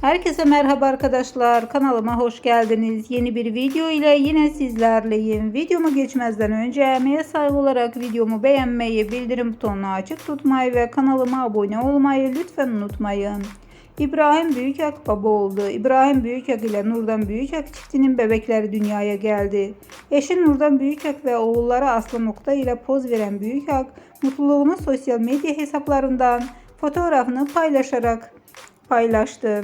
Herkese merhaba arkadaşlar. Kanalıma hoş geldiniz. Yeni bir video ile yine sizlerleyim. Videomu geçmezden önce emeğe saygı olarak videomu beğenmeyi, bildirim butonunu açık tutmayı ve kanalıma abone olmayı lütfen unutmayın. İbrahim Büyükak baba oldu. İbrahim Büyükak ile Nurdan Büyükak çiftinin bebekleri dünyaya geldi. Eşi Nurdan Büyükak ve oğulları Aslı Nokta ile poz veren Büyükak mutluluğunu sosyal medya hesaplarından fotoğrafını paylaşarak paylaştı.